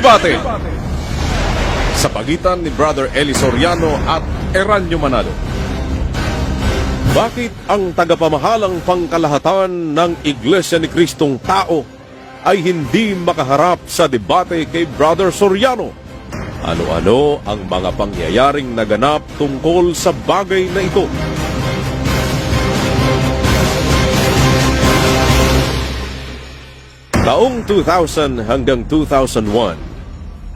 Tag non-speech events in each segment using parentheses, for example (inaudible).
Debate sa pagitan ni Brother Eli Soriano at Eranio Manalo. Bakit ang tagapamahalang pangkalahatan ng Iglesia ni Kristong Tao ay hindi makaharap sa debate kay Brother Soriano? Ano-ano ang mga pangyayaring naganap tungkol sa bagay na ito? Taong 2000 hanggang 2001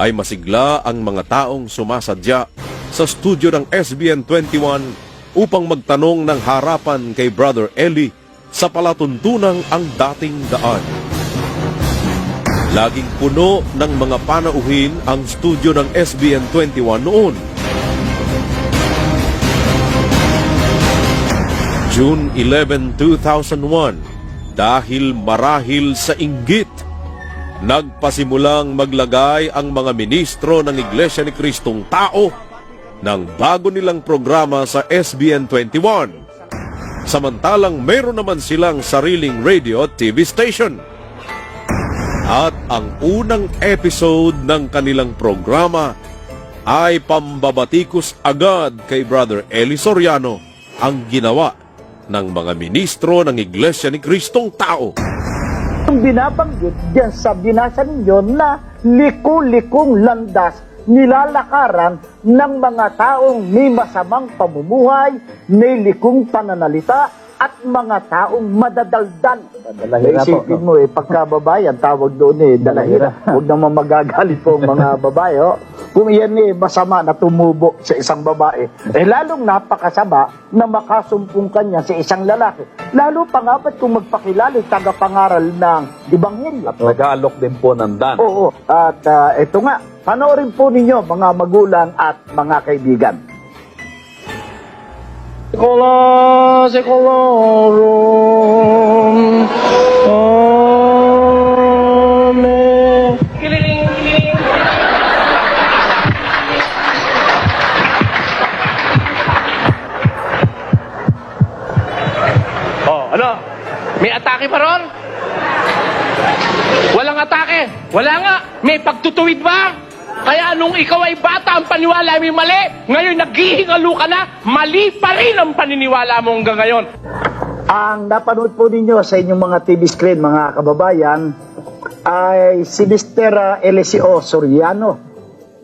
ay masigla ang mga taong sumasadya sa studio ng SBN 21 upang magtanong ng harapan kay Brother Eli sa palatuntunang ang dating daan. Laging puno ng mga panauhin ang studio ng SBN 21 noon. June 11, 2001, dahil marahil sa inggit, nagpasimulang maglagay ang mga ministro ng Iglesia ni Kristong Tao ng bago nilang programa sa SBN 21. Samantalang meron naman silang sariling radio at TV station. At ang unang episode ng kanilang programa ay pambabatikos agad kay Brother Eli Soriano ang ginawa ng mga ministro ng Iglesia ni Kristong Tao. Yung binabanggit diyan sa binasa ninyo na liko-likong landas nilalakaran ng mga taong may masamang pamumuhay, may likong pananalita, at mga taong madadaldal. Dalahira po, Isipin no? mo eh, pagkababae, ang tawag doon eh, dalahira. Huwag naman magagalit po ang mga (laughs) babae. Oh. Kung iyan eh, masama na tumubo sa isang babae, eh lalong napakasama na makasumpong kanya sa isang lalaki. Lalo pa nga ba't kung magpakilala, tagapangaral ng Ibanghilyo. At nag-aalok din po ng dan. Oo, at ah, ito nga, panoorin po ninyo mga magulang at mga kaibigan. Sekolah, sekolarum. Amen. Kililing, kililing. Oh, ano? May atake pa ron? Walang atake. Wala nga. May pagtutuwid ba? Kaya nung ikaw ay bata, ang paniwala ay mali. Ngayon, naghihingalo ka na, mali pa rin ang paniniwala mo hanggang ngayon. Ang napanood po ninyo sa inyong mga TV screen, mga kababayan, ay si Mr. Eliseo Soriano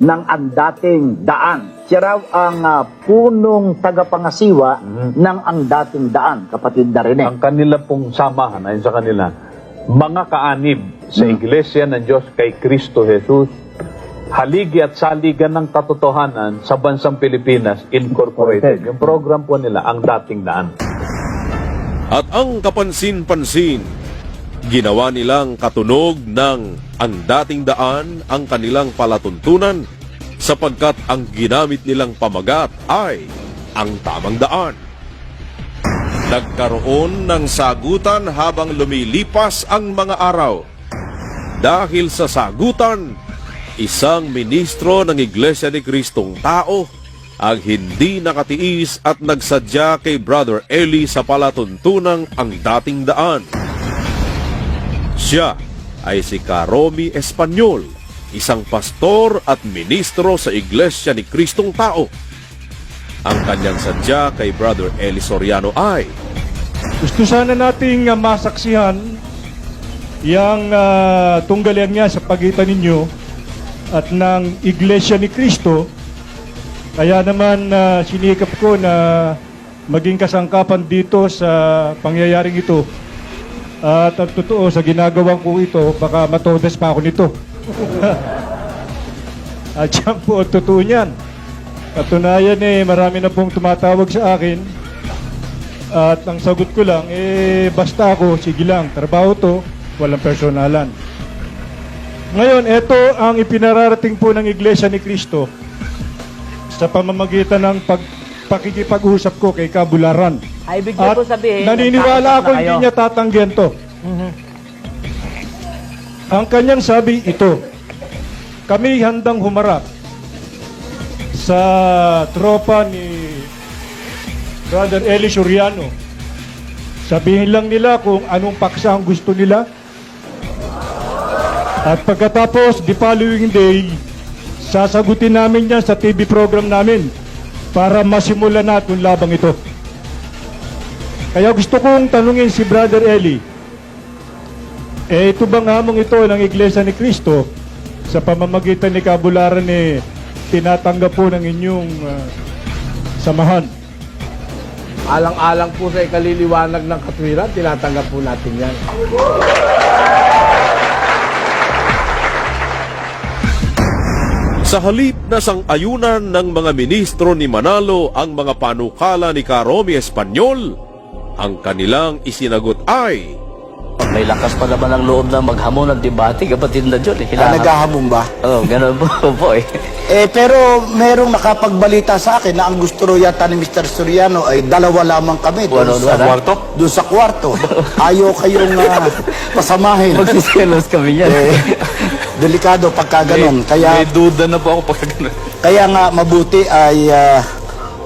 ng ang dating daan. Siya raw ang ah, punong tagapangasiwa ng ang dating daan, kapatid na rin Ang kanila pong samahan, ayon sa kanila, mga kaanib sa Iglesia ng Diyos kay Kristo Jesus, haligi at saligan ng katotohanan sa bansang Pilipinas Incorporated. Yung program po nila, ang dating daan. At ang kapansin-pansin, ginawa nilang katunog ng ang dating daan ang kanilang palatuntunan sapagkat ang ginamit nilang pamagat ay ang tamang daan. Nagkaroon ng sagutan habang lumilipas ang mga araw. Dahil sa sagutan, isang ministro ng Iglesia ni Kristong Tao ang hindi nakatiis at nagsadya kay Brother Eli sa palatuntunang ang dating daan. Siya ay si Karomi Espanyol, isang pastor at ministro sa Iglesia ni Kristong Tao. Ang kanyang sadya kay Brother Eli Soriano ay Gusto sana nating uh, masaksihan yung uh, tunggalian niya sa pagitan ninyo at ng Iglesia ni Cristo. Kaya naman uh, sinikap ko na maging kasangkapan dito sa pangyayaring ito. At ang totoo, sa ginagawa ko ito, baka matodas pa ako nito. (laughs) at yan po ang totoo niyan. Katunayan eh, marami na pong tumatawag sa akin at ang sagot ko lang, eh, basta ako, sige lang, trabaho to, walang personalan. Ngayon, ito ang ipinararating po ng Iglesia ni Cristo sa pamamagitan ng pag, pakikipag-usap ko kay Kabularan. Ay, ibig niyo At po sabihin, naniniwala ako na hindi niya tatanggihan to. Ang kanyang sabi ito, kami handang humarap sa tropa ni Brother Eli Soriano. Sabihin lang nila kung anong paksa ang gusto nila. At pagkatapos, the following day, sasagutin namin yan sa TV program namin para masimulan natin labang ito. Kaya gusto kong tanungin si Brother Eli, eh ito bang hamong ito ng Iglesia ni Cristo sa pamamagitan ni Kabularan eh tinatanggap po ng inyong ah, samahan? Alang-alang po sa ikaliliwanag ng katwiran, tinatanggap po natin yan. Sa halip na sang-ayunan ng mga ministro ni Manalo ang mga panukala ni Karomi Espanyol, ang kanilang isinagot ay May lakas pa naman ang loob na maghamon ng debate, kapatid na John. Eh. Ah, Hilahan- naghahamon ba? Oo, oh, ganun po, (laughs) po eh. Eh, pero merong nakapagbalita sa akin na ang gusto raw yata ni Mr. Soriano ay dalawa lamang kami doon sa ah? kwarto. Doon sa kwarto. Ayaw kayong ah, (laughs) pasamahin. Magsisilos kami yan. eh, delikado pagka ganun. Kaya, May duda na po ako pag ganun. kaya nga mabuti ay ah,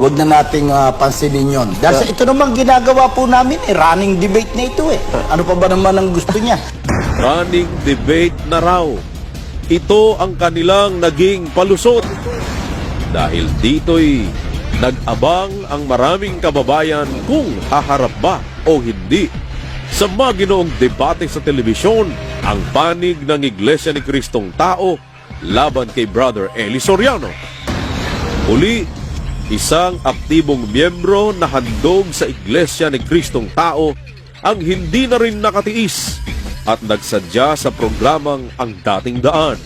wag na nating ah, pansinin yon. Dahil sa ito naman ginagawa po namin, eh, running debate na ito eh. Ano pa ba naman ang gusto niya? running debate na raw. Ito ang kanilang naging palusot. Dahil dito'y nag-abang ang maraming kababayan kung haharap ba o hindi sa maginoong debate sa telebisyon ang panig ng Iglesia ni Kristong Tao laban kay Brother Eli Soriano. Uli, isang aktibong miyembro na handog sa Iglesia ni Kristong Tao ang hindi na rin nakatiis at nagsadya sa programang Ang Dating Daan.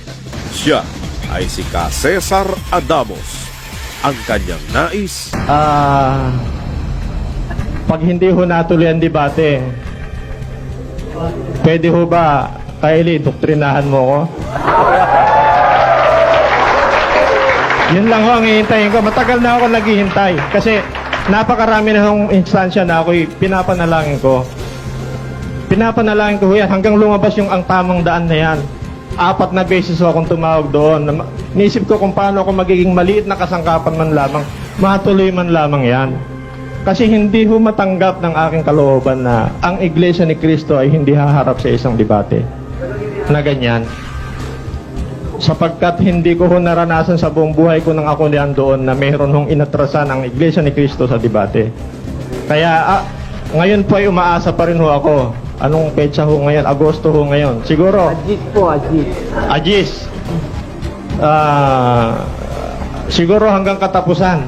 Siya ay si Ka Cesar Adamos. Ang kanyang nais, Ah, pag hindi ho natuloy ang debate, pwede ho ba, Kylie, doktrinahan mo ko? Yun lang ho ang hihintayin ko. Matagal na ako naghihintay. Kasi napakarami na hong instansya na ako'y pinapanalangin ko. Pinapanalangin ko yan hanggang lumabas yung ang tamang daan na yan. Apat na beses akong tumawag doon. Nisip ko kung paano ako magiging maliit na kasangkapan man lamang. Matuloy man lamang yan. Kasi hindi ho matanggap ng aking kalooban na ang Iglesia ni Cristo ay hindi haharap sa isang debate na ganyan. Sapagkat hindi ko ho naranasan sa buong buhay ko nang ako niyan doon na mayroon hong inatrasan ang Iglesia ni Cristo sa debate. Kaya ah, ngayon po ay umaasa pa rin ho ako. Anong petsa ho ngayon? Agosto ho ngayon. Siguro. Ajis po, Ajis. Ajis. Ah, siguro hanggang katapusan.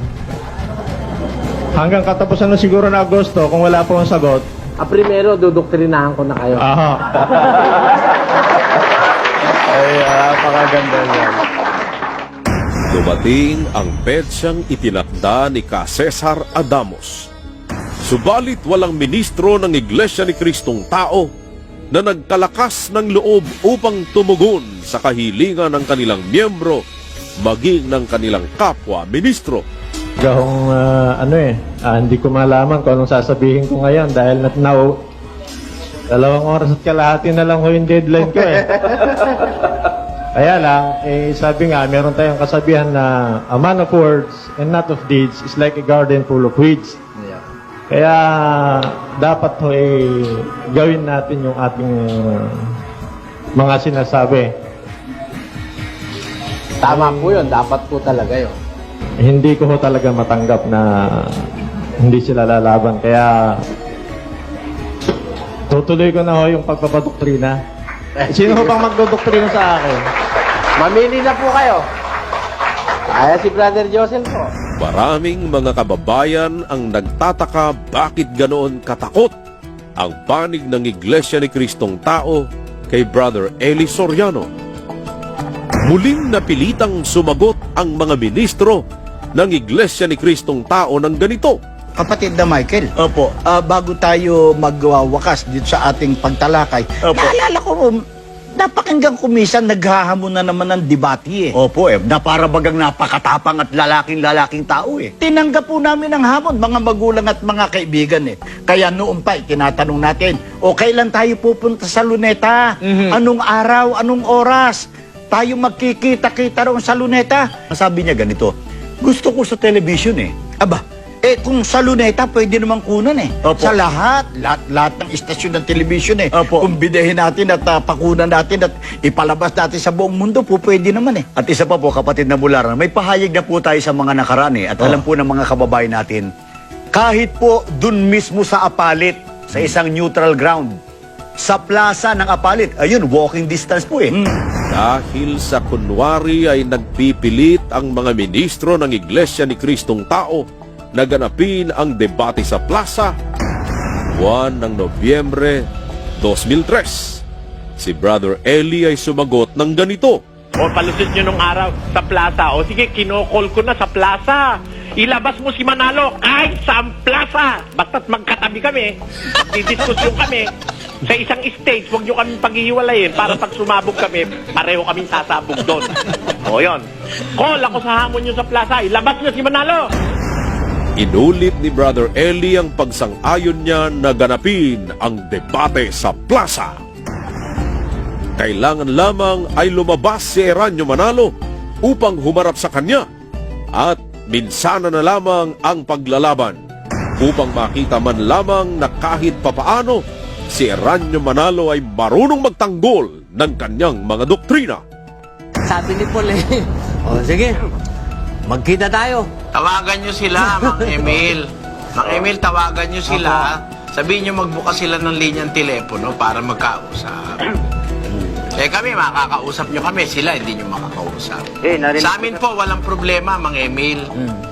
Hanggang katapusan na siguro na Agosto, kung wala po ang sagot, Ah, primero, dudoktrinahan ko na kayo. aha. (laughs) Ay, napakaganda yan. dumating ang petsyang itinakda ni Ka Cesar Adamos. Subalit walang ministro ng Iglesia ni Kristong Tao na nagkalakas ng loob upang tumugon sa kahilingan ng kanilang miyembro maging ng kanilang kapwa ministro. Gahong ah, ano eh, ah, hindi ko malaman kung anong sasabihin ko ngayon dahil na now, dalawang oras at kalahati na lang ho yung deadline ko eh. (laughs) Kaya lang, eh, sabi nga, meron tayong kasabihan na a man of words and not of deeds is like a garden full of weeds. Kaya dapat ho eh, gawin natin yung ating uh, mga sinasabi. Tama po yun. Dapat po talaga yun. hindi ko ho talaga matanggap na hindi sila lalaban. Kaya tutuloy ko na ho yung pagpapadoktrina. (laughs) Sino ho bang magdodoktrina sa akin? Mamili na po kayo. Kaya si Brother Joseph po. Maraming mga kababayan ang nagtataka bakit ganoon katakot ang panig ng Iglesia ni Kristong Tao kay Brother Eli Soriano. Muling napilitang sumagot ang mga ministro ng Iglesia ni Kristong Tao ng ganito. Kapatid na Michael. Opo. bago tayo magwawakas dito sa ating pagtalakay, naalala ko, napakinggan ko minsan naghahamon na naman ng debate eh. Opo eh, na para bagang napakatapang at lalaking-lalaking tao eh. Tinanggap po namin ang hamon, mga magulang at mga kaibigan eh. Kaya noon pa, eh, tinatanong natin, o kailan tayo pupunta sa Luneta? Anong araw, anong oras? Tayo magkikita-kita roon sa Luneta? Sabi niya ganito, gusto ko sa television eh. Aba, Eh, kung sa Luneta, pwede naman kunan eh. Opo. Sa lahat, lahat, lahat ng istasyon ng television eh. Opo. Kung bidehin natin at ah, pakunan natin at ipalabas natin sa buong mundo, po pwede naman eh. At isa pa po, kapatid na Bularan, may pahayag na po tayo sa mga nakaraan eh, at alam po ng mga kababayan natin, kahit po dun mismo sa Apalit, sa isang neutral ground, sa plaza ng Apalit, ayun, walking distance po eh. Dahil sa kunwari ay nagpipilit ang mga ministro ng Iglesia ni Kristong Tao na ganapin ang debate sa plaza, buwan ng Nobyembre 2003. Si Brother Eli ay sumagot ng ganito. O palusot nyo nung araw sa plaza. O sige, kinokol ko na sa plaza. Ilabas mo si Manalo kahit sa plaza. Basta't magkatabi kami. Magdidiskusyon kami. Sa isang stage, huwag nyo kami paghihiwalayin para pag sumabog kami, pareho kaming sasabog doon. O yun. Call ako sa hamon nyo sa plaza. Ilabas nyo si Manalo. Inulit ni Brother Eli ang pagsang-ayon niya na ganapin ang debate sa plaza. Kailangan lamang ay lumabas si Eranio Manalo upang humarap sa kanya at minsana na lamang ang paglalaban upang makita man lamang na kahit papaano si Eranio Manalo ay marunong magtanggol ng kanyang mga doktrina. Sabi ni Paul eh. (laughs) O sige, magkita tayo. Tawagan nyo sila, (laughs) Mang Emil. Mang Emil, tawagan nyo sila. Sabihin nyo magbukas sila ng linyang telepono para magkausap. Eh kami, makakausap nyo kami. Sila, hindi nyo makakausap. Eh, narinig Sa amin po, walang problema, Mang Emil.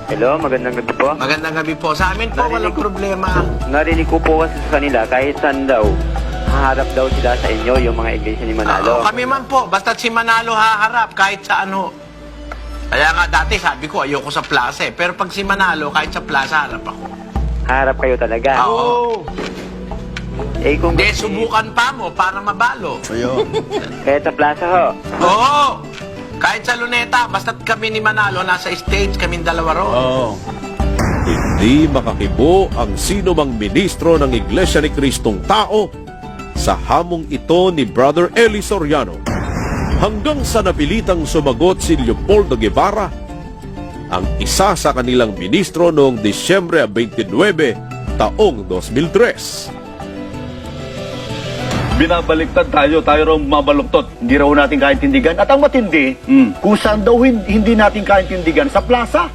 Hello, magandang gabi po. Magandang gabi po. Sa amin po, walang problema. Narinig ko po kasi sa kanila, kahit saan daw, haharap daw sila sa inyo, yung mga iglesia ni Manalo. Oo, kami man po, basta't si Manalo haharap kahit sa ano. Kaya nga dati sabi ko, ayoko sa plaza eh. Pero pag si Manalo, kahit sa plaza, harap ako. Haharap kayo talaga. Oo. Eh, kung Hindi, subukan pa mo para mabalo. kahit sa plaza ho. Oo! Kahit sa luneta, basta't kami ni Manalo, nasa stage, kaming dalawa ron. Hindi makakibo ang sino mang ministro ng Iglesia ni Kristong Tao sa hamong ito ni Brother Eli Soriano. Hanggang sa napilitang sumagot si Leopoldo Guevara, ang isa sa kanilang ministro noong Disyembre 29, taong 2003. Binabaliktad tayo, tayo raw mabaluktot. Hindi raw natin kaintindigan. At ang matindi, kung saan daw hin- hindi natin kaintindigan, sa plaza.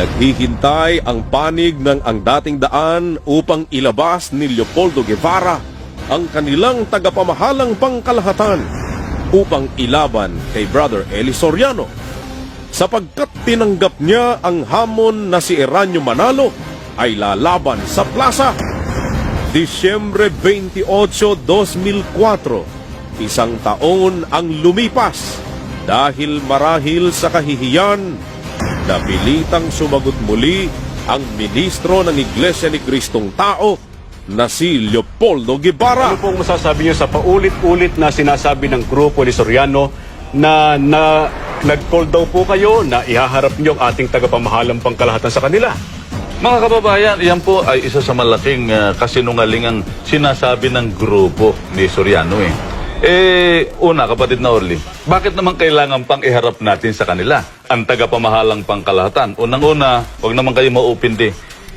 Naghihintay ang panig ng ang dating daan upang ilabas ni Leopoldo Guevara ang kanilang tagapamahalang pangkalahatan upang ilaban kay Brother Eli Soriano sapagkat tinanggap niya ang hamon na si Eranio Manalo ay lalaban sa plaza. Disyembre 28, 2004, isang taon ang lumipas dahil marahil sa kahihiyan Napilitang sumagot muli ang ministro ng Iglesia ni Kristong Tao na si Leopoldo Guevara. Ano pong masasabi niyo sa paulit-ulit na sinasabi ng grupo ni Soriano na, na nag-call daw po kayo na ihaharap niyo ang ating tagapamahalang pangkalahatan sa kanila? Mga kababayan, yan po ay isa sa malaking ah, kasinungalingang sinasabi ng grupo ni Soriano eh. Eh, una kapatid na Orly, bakit naman kailangan pang iharap natin sa kanila ang tagapamahalang pangkalahatan? Unang-una, wag naman kayo maupindi,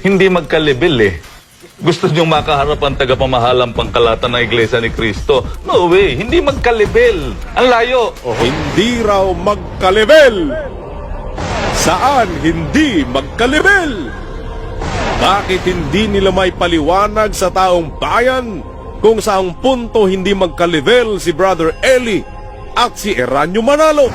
hindi magkalibel eh. Gusto niyong makaharap ang tagapamahalang pangkalahatan ng Iglesia ni Cristo? No way, hindi magkalibel. Ang layo. Hindi raw magkalibel. Saan hindi magkalibel? Bakit hindi nila may paliwanag sa taong bayan kung saang punto hindi magkalibel si Brother Eli at si Eranio Manalo?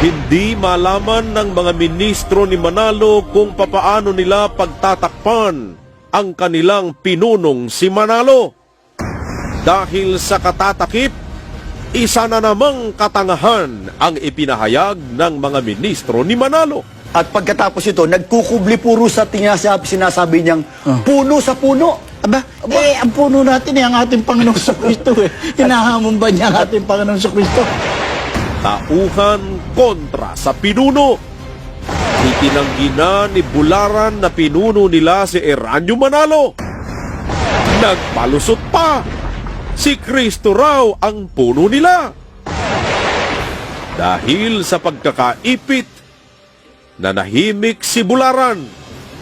Hindi malaman ng mga ministro ni Manalo kung papaano nila pagtatakpan ang kanilang pinunong si Manalo. Dahil sa katatakip, isa na namang katangahan ang ipinahayag ng mga ministro ni Manalo. At pagkatapos ito, nagkukubli puro sa tinasab, sinasabi niyang puno sa puno. Aba, eh, ang puno natin eh, ang ating Panginoong sa Kristo eh. (laughs) Hinahamon ba niya ang ating Panginoong sa Kristo? Tauhan kontra sa pinuno. Itinanggi na ni Bularan na pinuno nila si Eranio Manalo. Nagpalusot pa. Si Kristo raw ang puno nila. Dahil sa pagkakaipit, nanahimik si Bularan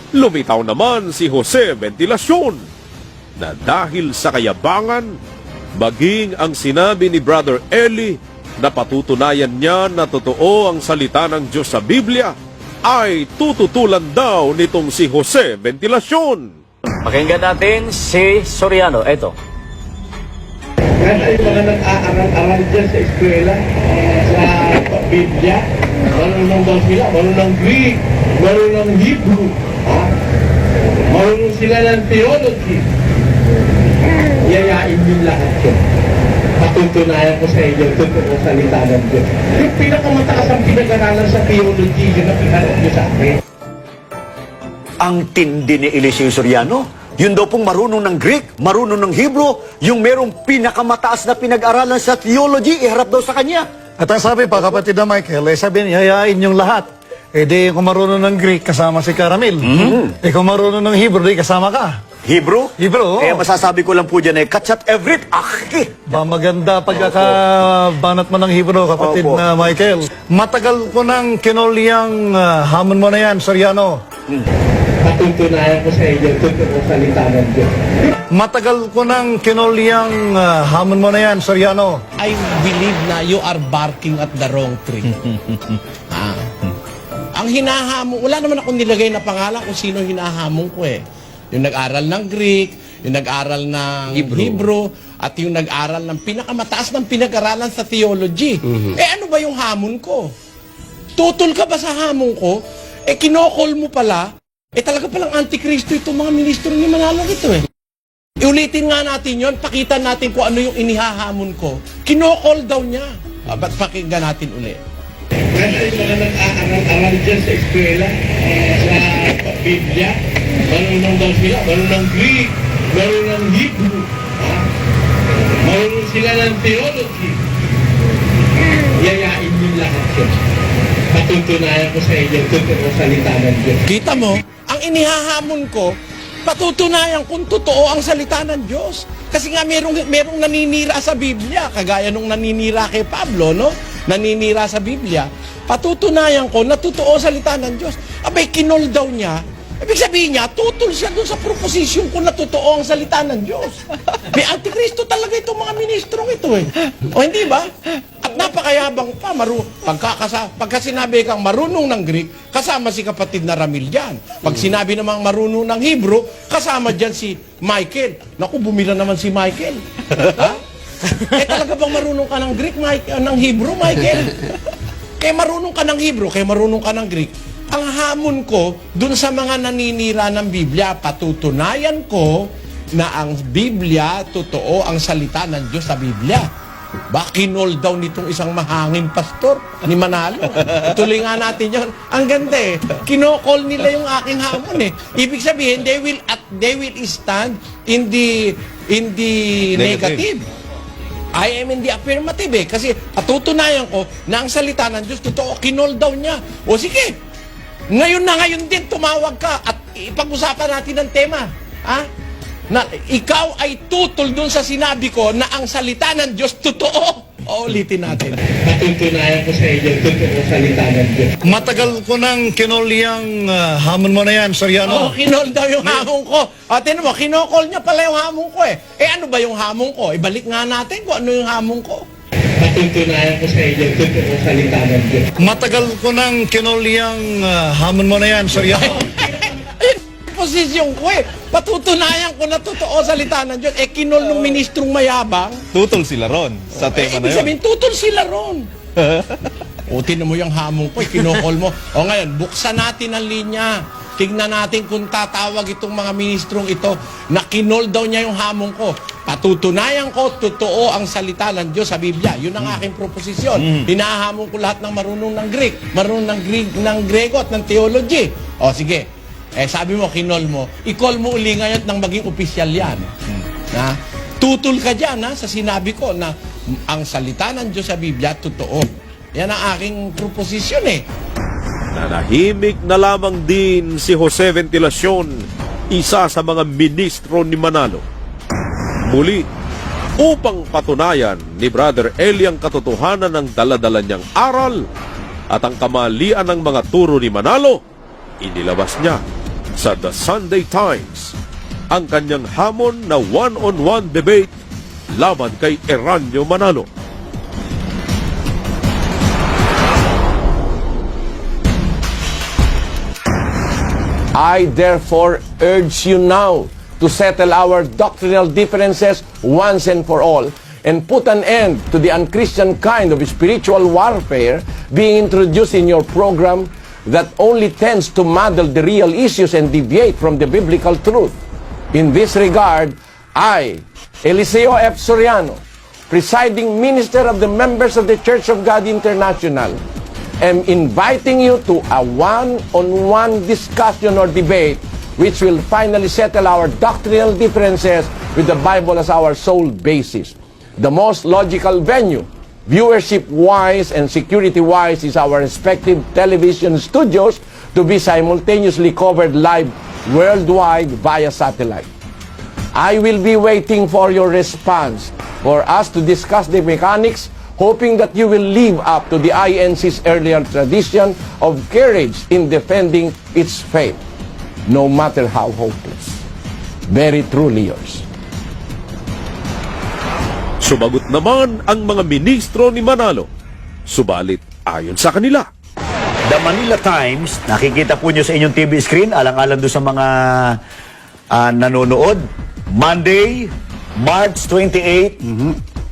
Lumitaw naman si Jose Ventilacion na dahil sa kayabangan, maging ang sinabi ni Brother Eli na patutunayan niya na totoo ang salita ng Diyos sa Biblia, ay tututulan daw nitong si Jose Ventilacion. Pakinggan natin si Soriano. Eto. Yan ay mga nag-aaral-aral dyan sa eskwela, sa Biblia. Marunong daw sila, marunong Greek, marunong Hebrew. Ha? Marunong sila ng theology. Yayain yung lahat yun. Patutunayan ko sa inyo, totoo salita ng Diyos. Yung pinakamataas ang pinag-aralan sa theology, yun ang iharap niyo sa akin. Ang tindi ni Eliseo Soriano. Yun daw pong marunong ng Greek, marunong ng Hebrew, yung merong pinakamataas na pinag-aralan sa theology, iharap daw sa kanya. At ang sabi pa, kapatid na Michael, eh sabi niya, hayain yung lahat. Eh di, kung marunong ng Greek, kasama si Caramil. Eh kung marunong ng Hebrew, di kasama ka. Hebrew? Hebrew, oo. Kaya masasabi ko lang po dyan eh, katsat everit, akhi! Ba maganda pagkakabanat mo ng Hebrew, kapatid Opo. na Michael. Matagal ko nang kinulyang ah, hamon mo na yan, Soriano. Patutunayan ko sa inyo, totoo salita ng Diyos. Matagal ko nang kinulyang ah, hamon mo na yan, Soriano. I believe na you are barking at the wrong tree. (laughs) ah. Ang hinahamon, wala naman akong nilagay na pangalan kung sino hinahamon ko eh. Yung nag-aral ng Greek, yung nag-aral ng Hebrew, at yung nag-aral ng pinakamataas ng pinag-aralan sa theology. Eh ano ba yung hamon ko? Tutol ka ba sa hamon ko? Eh kinokol mo pala, eh talaga palang antikristo itong mga ministro ni Manalo ito eh. Iulitin nga natin yon, pakita natin kung ano yung inihahamon ko. Kinokol daw niya. Ah, ba't pakinggan natin uli? Yan ay mga nag-aaral-aral dyan sa eskwela, sa Biblia. Marunong daw sila, marunong Greek, marunong Hebrew. Ha? Marunong sila ng theology. Yayain yung lahat yun. Patutunayan ko sa inyo, totoo salita ng Diyos. Kita mo, ang inihahamon ko, patutunayan kung totoo ang salita ng Diyos. Kasi nga merong, merong naninira sa Biblia, kagaya nung naninira kay Pablo, no? Naninira sa Biblia. Patutunayan ko na totoo ang salita ng Diyos. Abay, kinol daw niya. Ibig sabihin niya, tutol siya doon sa proposition ko na totoo ang salita ng Diyos. (laughs) May antikristo talaga itong mga ministrong ito eh. O hindi ba? At napakayabang pa, maru pagkakasa pagka sinabi kang marunong ng Greek, kasama si kapatid na Ramil dyan. Pag sinabi namang marunong ng Hebrew, kasama dyan si Michael. Naku, bumila naman si Michael. (laughs) ha? eh talaga bang marunong ka ng Greek, Mike, uh, ng Hebrew, Michael? (laughs) Kaya marunong ka ng Hebrew, kaya marunong ka ng Greek. Ang hamon ko, dun sa mga naninira ng Biblia, patutunayan ko na ang Biblia, totoo ang salita ng Diyos sa Biblia. Ba, kinol daw nitong isang mahangin pastor ni Manalo. Ituloy nga natin yan. Ang ganda eh. Kinokol nila yung aking hamon eh. Ibig sabihin, they will at they will stand in the in the negative. I am in the affirmative eh. Kasi patutunayan ko na ang salita ng Diyos, totoo, kinol daw niya. O sige, ngayon na ngayon din tumawag ka at ipag-usapan natin ang tema. Ha? Na ikaw ay tutol dun sa sinabi ko na ang salita ng Diyos totoo. O ulitin natin. Patutunayan ko sa inyo, totoo salita ng Diyos. Matagal ko nang kinulyang ah, hamon mo na yan, Oh, Soriano. kinol daw yung hamon ko. O, tinan mo, kinokol niya pala yung hamon ko eh. Eh, ano ba yung hamon ko? Ibalik nga natin kung ano yung hamon ko. Patutunayan ko sa inyo, totoo salita ng Diyos. Matagal ko nang kinulyang ah, hamon mo na yan, Soriano. (laughs) Posisyon ko eh. Patutunayan ko na totoo salita ng Diyos. Eh, kinol ng ministrong mayabang. Tutol sila ron sa Eh, ibig sabihin, tutol sila ron. (laughs) o, tinan mo yung hamon ko, eh, kinokol mo. O ngayon, buksan natin ang linya. Tignan natin kung tatawag itong mga ministrong ito na kinol daw niya yung hamon ko. Patutunayan ko, totoo ang salita ng Diyos sa Biblia. Yun ang aking proposisyon. Hinahamon ko lahat ng marunong ng Greek, marunong ng Greek, ng Grego at ng theology. O sige, eh sabi mo, kinol mo, i-call mo uli ngayon nang maging opisyal yan. Na, tutol ka dyan ha, sa sinabi ko na ang salita ng Diyos sa Biblia, totoo. Yan ang aking proposisyon eh. Nanahimik na lamang din si Jose Ventilacion, isa sa mga ministro ni Manalo. Muli, upang patunayan ni Brother Eli ang katotohanan ng daladala niyang aral at ang kamalian ng mga turo ni Manalo, inilabas niya sa The Sunday Times ang kanyang hamon na one-on-one debate laban kay Eranio Manalo. I therefore urge you now to settle our doctrinal differences once and for all and put an end to the unchristian kind of spiritual warfare being introduced in your program that only tends to muddle the real issues and deviate from the biblical truth. In this regard, I, Eliseo F. Soriano, presiding minister of the members of the Church of God International, am inviting you to a one-on-one discussion or debate which will finally settle our doctrinal differences with the Bible as our sole basis. The most logical venue, viewership-wise and security-wise, is our respective television studios to be simultaneously covered live worldwide via satellite. I will be waiting for your response for us to discuss the mechanics, hoping that you will live up to the INC's earlier tradition of courage in defending its faith, no matter how hopeless. Very truly yours. Sumagot naman ang mga ministro ni Manalo. Subalit ayon sa kanila, The Manila Times, nakikita po nyo sa inyong TV screen, alang-alang doon sa mga ah, nanonood. Monday, March 28,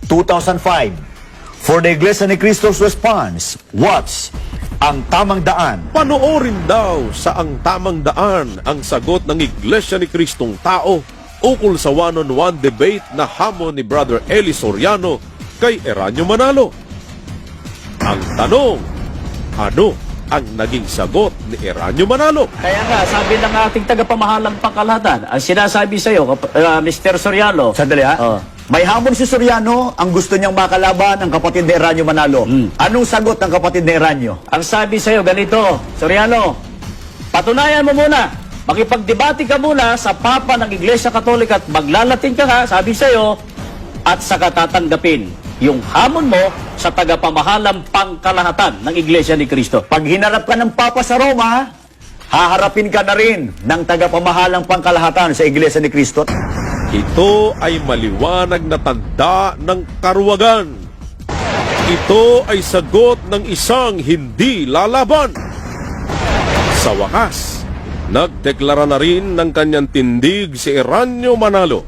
2005. For the Iglesia ni Cristo's response, what's ang tamang daan? panoorin daw sa ang tamang daan ang sagot ng Iglesia ni Kristong Tao ukol sa one-on-one debate na hamon ni Brother Eli Soriano kay Eranio Manalo. Ang tanong, ano ang naging sagot ni Eranio Manalo? Kaya nga, sabi ng ating tagapamahalang pangkalahatan, ang sinasabi sa iyo, Mr. Soriano, Sandali ha. Oh. May hamon si Soriano, ang gusto niyang makalaban ang kapatid ni Eranio Manalo. Anong sagot ng kapatid ni Eranio? ang sabi sa iyo, ganito, Soriano, patunayan mo muna, makipagdebate ka muna sa Papa ng Iglesia Katolika at maglalating ka ha, sabi sa iyo, at saka tatanggapin yung hamon mo sa tagapamahalang pangkalahatan ng Iglesia ni Cristo. Pag hinarap ka ng Papa sa Roma, haharapin ka na rin ng tagapamahalang pangkalahatan sa Iglesia ni Cristo. Ito ay maliwanag na tanda ng karuwagan. Ito ay sagot ng isang hindi lalaban. Sa wakas, nagdeklara na rin ng kanyang tindig si Eranio Manalo.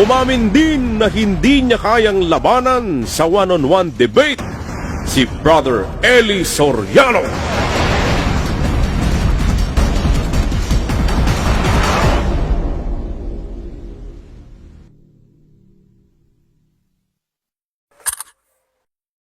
Umamin din na hindi niya kayang labanan sa one-on-one debate si Brother Eli Soriano.